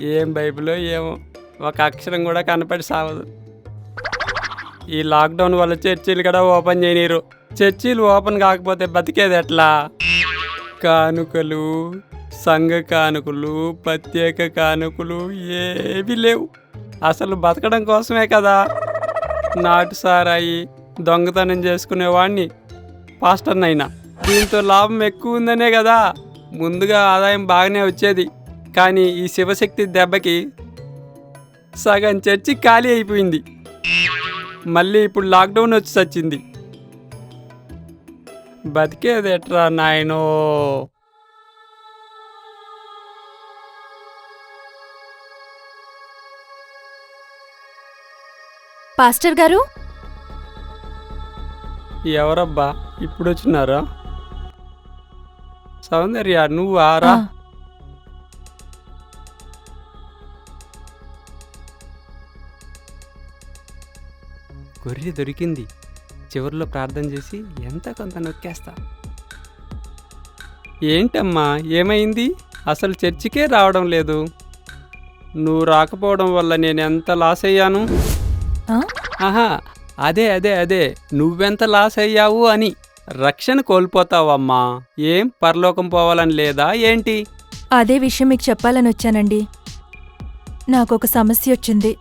ఏం బైబిలో ఏమో. ఒక అక్షరం కూడా కనపడి సావదు. ఈ లాక్డౌన్ వల్ల చర్చీలు కూడా ఓపెన్ చేయనీరు. చర్చీలు ఓపెన్ కాకపోతే బతికేది ఎట్లా? కానుకలు సంఘ కానుకలు ప్రత్యేక కానుకలు ఏవి లేవు. అసలు బతకడం కోసమే కదా. నాటు సారాయి దొంగతనం చేసుకునేవాడిని పాస్టర్నైనా. దీంతో లాభం ఎక్కువ ఉందనే కదా. ముందుగా ఆదాయం బాగానే వచ్చేది. కానీ ఈ శివశక్తి దెబ్బకి సగం చర్చి ఖాళీ అయిపోయింది. మళ్ళీ ఇప్పుడు లాక్డౌన్ వచ్చి చచ్చింది బతికేది ఎట్రా నాయనో? పాస్టర్ గారు? ఎవరబ్బా? ఇప్పుడు వచ్చినారా సౌందర్య నువ్వా రా గొర్రె దొరికింది. చివరిలో ప్రార్థన చేసి ఎంత కొంత నొక్కేస్తా. ఏంటమ్మా ఏమైంది? అసలు చర్చికే రావడం లేదు. నువ్వు రాకపోవడం వల్ల నేను ఎంత లాస్ అయ్యాను? ఆహా అదే అదే అదే. నువ్వెంత లాస్ అయ్యావు అని రక్షణ కోల్పోతావమ్మా. ఏం పరలోకం పోవాలని లేదా ఏంటి? అదే విషయం మీకు చెప్పాలని వచ్చానండి. నాకు ఒక సమస్య వచ్చింది.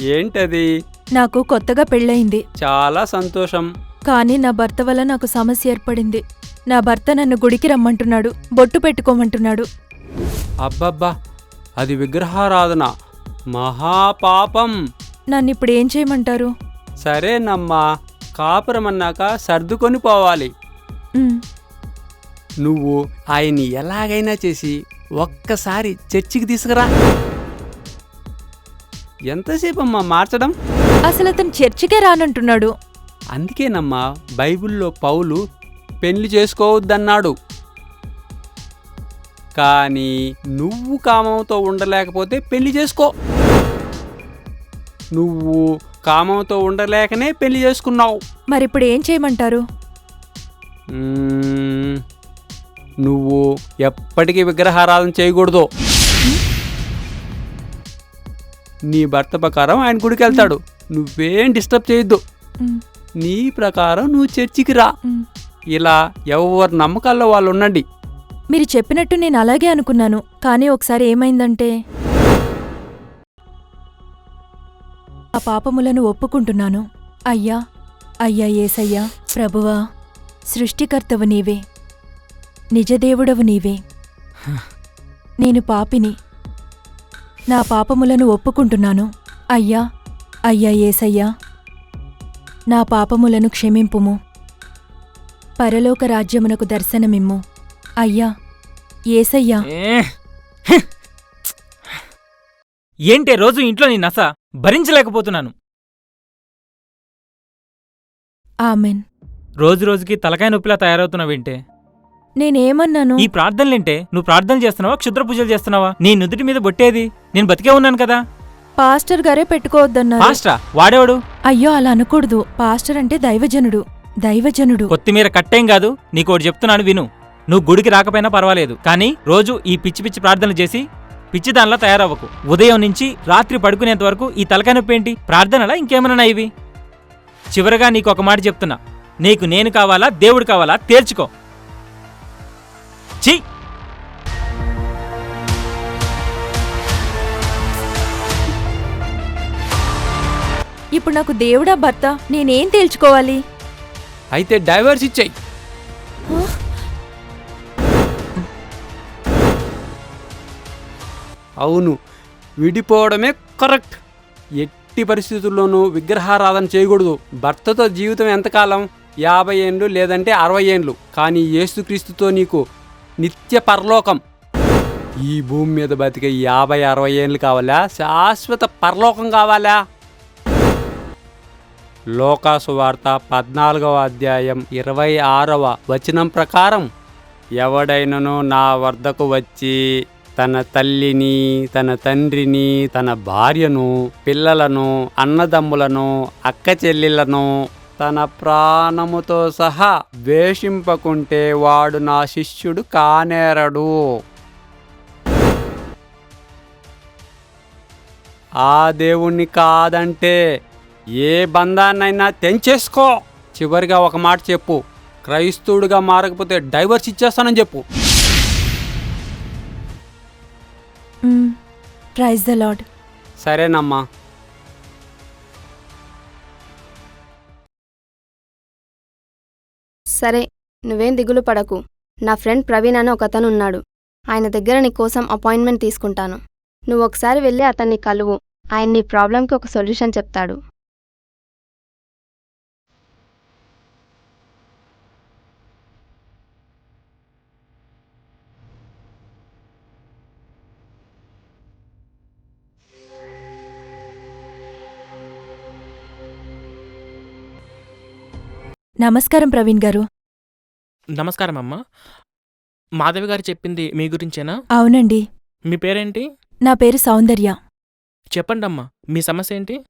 ఏంటది? నాకు కొత్తగా పెళ్ళయింది. చాలా సంతోషం. కానీ నా భర్త వల్ల నాకు సమస్య ఏర్పడింది. నా భర్త నన్ను గుడికి రమ్మంటున్నాడు బొట్టు పెట్టుకోమంటున్నాడు. అబ్బబ్బా అది విగ్రహారాధన. మహాపాపం. నన్ను ఇప్పుడు ఏం చేయమంటారు? సరేనమ్మా కాపురం అన్నాక సర్దుకొని పోవాలి. ఉమ్, నువ్వు ఆయన్ని ఎలాగైనా చేసి ఒక్కసారి చర్చికి తీసుకురా. ఎంతసేపు అమ్మా మార్చడం? అసలు అతను చర్చికే రానంటున్నాడు. అందుకేనమ్మా బైబిల్లో పౌలు పెళ్ళి చేసుకోవద్దన్నాడు. కానీ నువ్వు కామంతో ఉండలేకపోతే పెళ్ళి చేసుకో. నువ్వు కామంతో ఉండలేకనే పెళ్ళి చేసుకున్నావు. మరిప్పుడు ఏం చేయమంటారు? మ్మ్. నువ్వు ఎప్పటికీ విగ్రహారాధన చేయకూడదు. నీ భర్త ప్రకారం ఆయన గుడికి వెళ్తాడు నువ్వేం డిస్టర్బ్ చేయొద్దు. నీ ప్రకారం నువ్వు చర్చికి రా. ఇలా ఎవరి నమ్మకాల్లో వాళ్ళు ఉండండి. మీరు చెప్పినట్టు నేను అలాగే అనుకున్నాను. కానీ ఒకసారి ఏమైందంటే ఆ పాపములను ఒప్పుకుంటున్నాను. అయ్యా అయ్యా ఏసయ్యా ప్రభువా సృష్టికర్తవు నీవే. నిజదేవుడవు నీవే. నేను పాపిని. నా పాపములను ఒప్పుకుంటున్నాను. అయ్యా అయ్యా ఏసయ్యా నా పాపములను క్షమింపుము. పరలోక రాజ్యమునకు దర్శనమిమ్ము. అయ్యా ఏసయ్యా! ఏంటే రోజు ఇంట్లో నీ నస భరించలేకపోతున్నాను? ఆమెన్. రోజు రోజుకి తలకాయ నొప్పిలా తయారవుతున్నావేంటే నేనేమన్నాను? ఈ ప్రార్థనలేంటే నువ్వు ప్రార్థనలు చేస్తున్నావా క్షుద్ర పూజలు చేస్తున్నావా? నీ నుదుటి మీద బొట్టేది? నేను బతికే ఉన్నాను కదా? పాస్టర్ గారే పెట్టుకోవద్దన్నారు. పాస్టా వాడేవాడు? అయ్యో అలా అనకూడదు. పాస్టర్ అంటే దైవజనుడు. దైవజనుడు. కొత్తిమీర కట్టేం కాదు. నీకోటి చెప్తున్నాను విను. నువ్వు గుడికి రాకపోయినా పర్వాలేదు. కానీ రోజు ఈ పిచ్చి పిచ్చి ప్రార్థనలు చేసి పిచ్చి దానిలా తయారవ్వకు. ఉదయం నుంచి రాత్రి పడుకునేంత వరకు ఈ తలకాయ నొప్పి ఏంటి? ప్రార్థనలా ఇంకేమన్నా ఇవి? చివరగా నీకు ఒక మాట చెప్తున్నా. నీకు నేను కావాలా? దేవుడు కావాలా? తేల్చుకో. ఛీ! ఇప్పుడు నాకు దేవుడా భర్త? నేనేం తేల్చుకోవాలి? అయితే డైవర్స్ ఇచ్చాయి. అవును విడిపోవడమే కరెక్ట్. ఎట్టి పరిస్థితుల్లోనూ విగ్రహారాధన చేయకూడదు. భర్తతో జీవితం ఎంతకాలం? యాభై ఏండ్లు లేదంటే అరవై ఏండ్లు. కానీ యేసుక్రీస్తుతో నీకు నిత్య పరలోకం. ఈ భూమి మీద బతికే యాభై అరవై ఏండ్లు కావాలా? శాశ్వత పరలోకం కావాలా? లోకాసు వార్త పద్నాలుగవ అధ్యాయం ఇరవై ఆరవ వచనం ప్రకారం ఎవడైనను నా వద్దకు వచ్చి తన తల్లిని తన తండ్రిని తన భార్యను పిల్లలను అన్నదమ్ములను అక్క చెల్లెళ్ళను తన ప్రాణముతో సహా ద్వేషింపకుంటే వాడు నా శిష్యుడు కానేరడు. ఆ దేవుణ్ణి కాదంటే ఏ బంధాన్నైనా తెంచేసుకో. చివరిగా ఒక మాట చెప్పు. క్రైస్తవుడిగా మారకపోతే డైవర్స్ ఇచ్చేస్తానని చెప్పు. ప్రైజ్ ద లాడ్ సరేనమ్మా. సరే నువ్వేం దిగులు పడకు. నా ఫ్రెండ్ ప్రవీణ్ అని ఒకతను ఉన్నాడు. ఆయన దగ్గర నీ కోసం అపాయింట్మెంట్ తీసుకుంటాను. నువ్వు ఒకసారి వెళ్ళి అతన్ని కలువు. ఆయన నీ ప్రాబ్లంకి ఒక సొల్యూషన్ చెప్తాడు. నమస్కారం ప్రవీణ్ గారు. నమస్కారం అమ్మా. మాధవి గారు చెప్పింది మీ గురించేనా? అవునండి. మీ పేరేంటి? నా పేరు సౌందర్య. చెప్పండి అమ్మా మీ సమస్య ఏంటి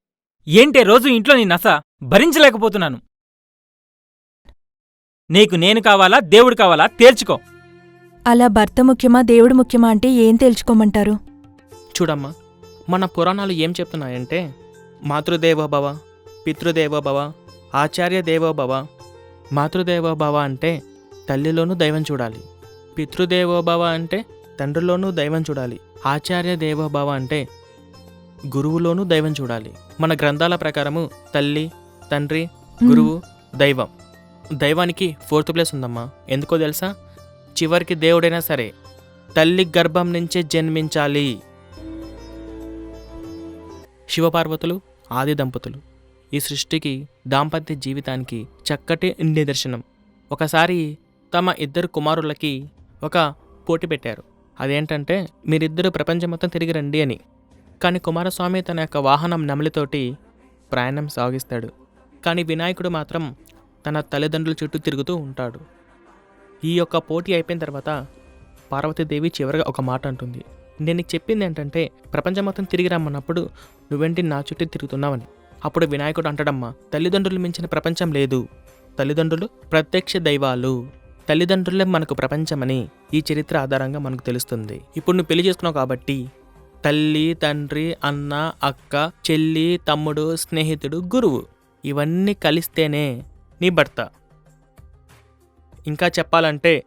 ఏంటే రోజు ఇంట్లో నీ నస భరించలేకపోతున్నాను. నీకు నేను కావాలా దేవుడు కావాలా? తేల్చుకో. అలా భర్త ముఖ్యమా దేవుడు ముఖ్యమా అంటే ఏం తేల్చుకోమంటారు? చూడమ్మా మన పురాణాలు ఏం చెప్తున్నాయంటే మాతృదేవోభవ పితృదేవోభవ ఆచార్య దేవోభవ మాతృదేవోభవ అంటే తల్లిలోనూ దైవం చూడాలి. పితృదేవోభవ అంటే తండ్రిలోనూ దైవం చూడాలి. ఆచార్య దేవోభవ అంటే గురువులోనూ దైవం చూడాలి. మన గ్రంథాల ప్రకారము తల్లి తండ్రి గురువు దైవం. దైవానికి ఫోర్త్ ప్లేస్ ఉందమ్మా. ఎందుకో తెలుసా? చివరికి దేవుడైనా సరే తల్లి గర్భం నుంచే జన్మించాలి. శివపార్వతులు ఆది దంపతులు. ఈ సృష్టికి దాంపత్య జీవితానికి చక్కటి నిదర్శనం. ఒకసారి తమ ఇద్దరు కుమారులకి ఒక పోటీ పెట్టారు. అదేంటంటే మీరిద్దరు ప్రపంచం మొత్తం తిరిగి రండి అని. కానీ కుమారస్వామి తన యొక్క వాహనం నెమలితోటి ప్రయాణం సాగిస్తాడు. కానీ వినాయకుడు మాత్రం తన తల్లిదండ్రుల చుట్టూ తిరుగుతూ ఉంటాడు. ఈ యొక్క పోటీ అయిపోయిన తర్వాత పార్వతీదేవి చివరిగా ఒక మాట అంటుంది. నేను చెప్పింది ఏంటంటే ప్రపంచం మొత్తం తిరిగి రమ్మన్నప్పుడు నువ్వేంటి నా చుట్టూ తిరుగుతున్నావని. అప్పుడు వినాయకుడు అంటాడమ్మా తల్లిదండ్రులు మించిన ప్రపంచం లేదు. తల్లిదండ్రులు ప్రత్యక్ష దైవాలు. తల్లిదండ్రులే మనకు ప్రపంచమని ఈ చరిత్ర ఆధారంగా మనకు తెలుస్తుంది. ఇప్పుడు నువ్వు పెళ్ళి చేసుకున్నావు కాబట్టి తల్లి తండ్రి అన్న అక్క చెల్లి తమ్ముడు స్నేహితుడు గురువు ఇవన్నీ కలిస్తేనే నీ భర్త. ఇంకా చెప్పాలంటే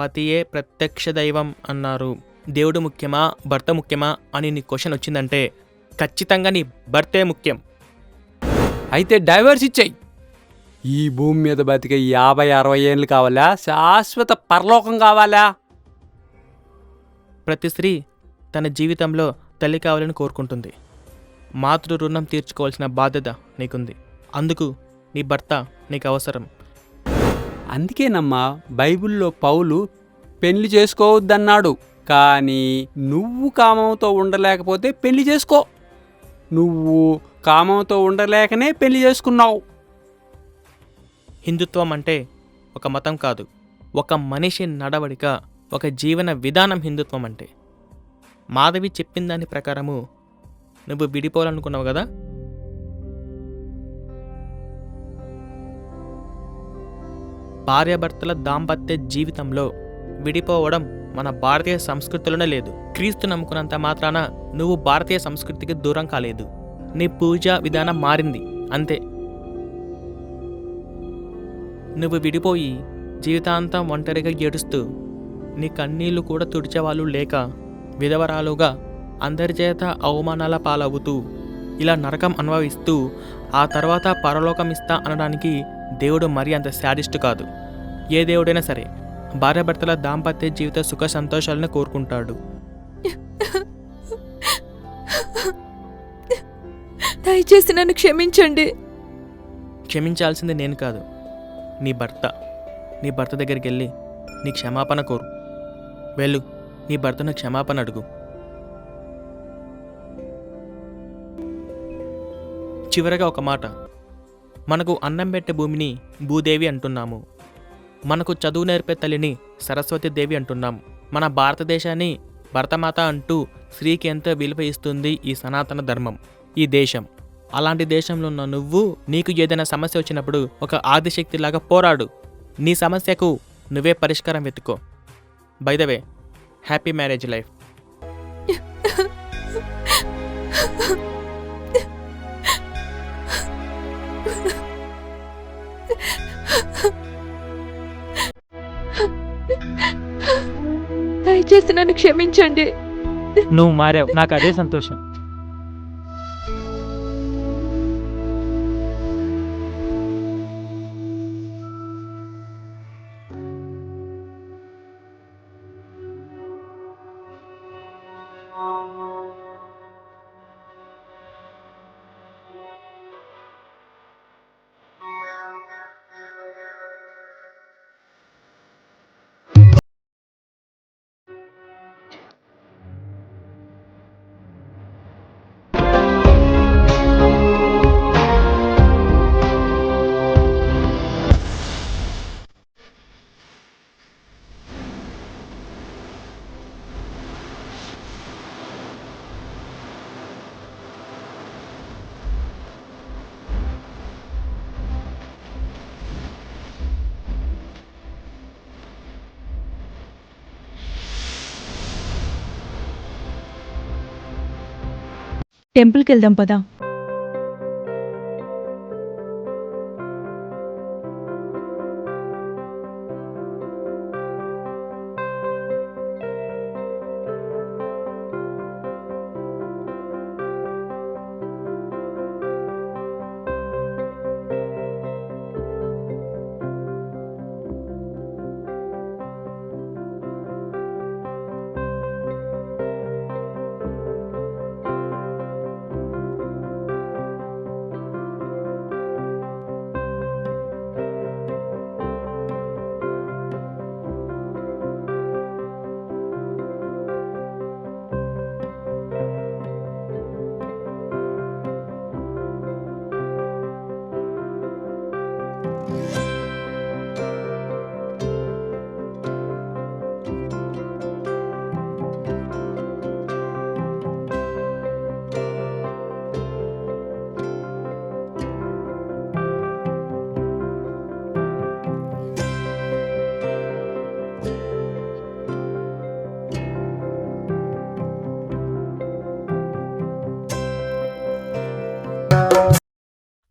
పతియే ప్రత్యక్ష దైవం అన్నారు. దేవుడు ముఖ్యమా భర్త ముఖ్యమా అని నీ క్వశ్చన్ వచ్చిందంటే ఖచ్చితంగా నీ భర్తే ముఖ్యం. అయితే డైవర్స్ ఇచ్చేయి. ఈ భూమి మీద బతికే యాభై అరవై ఏళ్ళు కావాలా? శాశ్వత పరలోకం కావాలా? ప్రతి స్త్రీ తన జీవితంలో తల్లి కావాలని కోరుకుంటుంది. మాతృ రుణం తీర్చుకోవాల్సిన బాధ్యత నీకుంది. అందుకు నీ భర్త నీకు అవసరం. అందుకేనమ్మా బైబిల్లో పౌలు పెళ్ళి చేసుకోవద్దన్నాడు. కానీ నువ్వు కామంతో ఉండలేకపోతే పెళ్ళి చేసుకో. నువ్వు కామంతో ఉండలేకనే పెళ్ళి చేసుకున్నావు. హిందుత్వం అంటే ఒక మతం కాదు ఒక మనిషి నడవడిక ఒక జీవన విధానం హిందుత్వం అంటే. మాధవి చెప్పిన దాని ప్రకారము నువ్వు విడిపోవాలనుకున్నావు కదా? భార్యాభర్తల దాంపత్య జీవితంలో విడిపోవడం మన భారతీయ సంస్కృతిలోనే లేదు. క్రీస్తు నమ్ముకున్నంత మాత్రాన నువ్వు భారతీయ సంస్కృతికి దూరం కాలేదు. నీ పూజా విధానం మారింది అంతే. నువ్వు విడిపోయి జీవితాంతం ఒంటరిగా ఏడుస్తూ నీ కన్నీళ్ళు కూడా తుడిచేవాళ్ళు లేక విధవరాలుగా అందరి చేత అవమానాల పాలవుతూ ఇలా నరకం అనుభవిస్తూ ఆ తర్వాత పరలోకం ఇస్తా అనడానికి దేవుడు మరీ అంత శాడిస్ట్ కాదు. ఏ దేవుడైనా సరే భార్యాభర్తల దాంపత్య జీవిత సుఖ సంతోషాలను కోరుకుంటాడు. దయచేసి నన్ను క్షమించండి. క్షమించాల్సింది నేను కాదు. నీ భర్త. నీ భర్త దగ్గరికి వెళ్ళి నీ క్షమాపణ కోరు. వెళ్ళు. నీ భర్తను క్షమాపణ అడుగు. చివరగా ఒక మాట. మనకు అన్నం పెట్టే భూమిని భూదేవి అంటున్నాము. మనకు చదువు నేర్పే తల్లిని సరస్వతి దేవి అంటున్నాం. మన భారతదేశాన్ని భరతమాత అంటూ స్త్రీకి ఎంతో విలువ ఇస్తుంది ఈ సనాతన ధర్మం. ఈ దేశం. అలాంటి దేశంలో ఉన్న నువ్వు నీకు ఏదైనా సమస్య వచ్చినప్పుడు ఒక ఆదిశక్తిలాగా పోరాడు. నీ సమస్యకు నువ్వే పరిష్కారం వెతుక్కో by the way happy marriage life దయచేసి నన్ను క్షమించండి. నువ్వు మారావు. నాకు అదే సంతోషం. టెంపుల్కి వెళ్దాం పదా?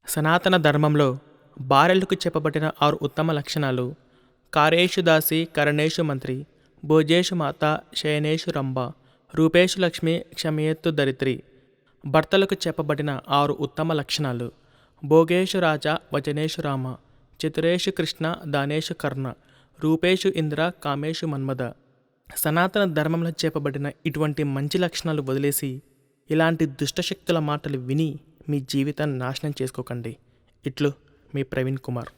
సనాతన ధర్మంలో భార్యలకు చెప్పబడిన ఆరు ఉత్తమ లక్షణాలు. కారేషు దాసి కరణేషు మంత్రి భోజేషు మాత శయనేషు రంభ రూపేషు లక్ష్మి క్షమయత్తు దరిత్రి భర్తలకు చెప్పబడిన ఆరు ఉత్తమ లక్షణాలు. భోగేషు రాజా వచనేషు రామ చతురేషు కృష్ణ దానేషు కర్ణ రూపేషు ఇంద్ర కామేషు మన్మద. సనాతన ధర్మంలో చెప్పబడిన ఇటువంటి మంచి లక్షణాలు వదిలేసి ఇలాంటి దుష్టశక్తుల మాటలు విని మీ జీవితాన్ని నాశనం చేసుకోకండి. ఇట్లు మీ ప్రవీణ్ కుమార్.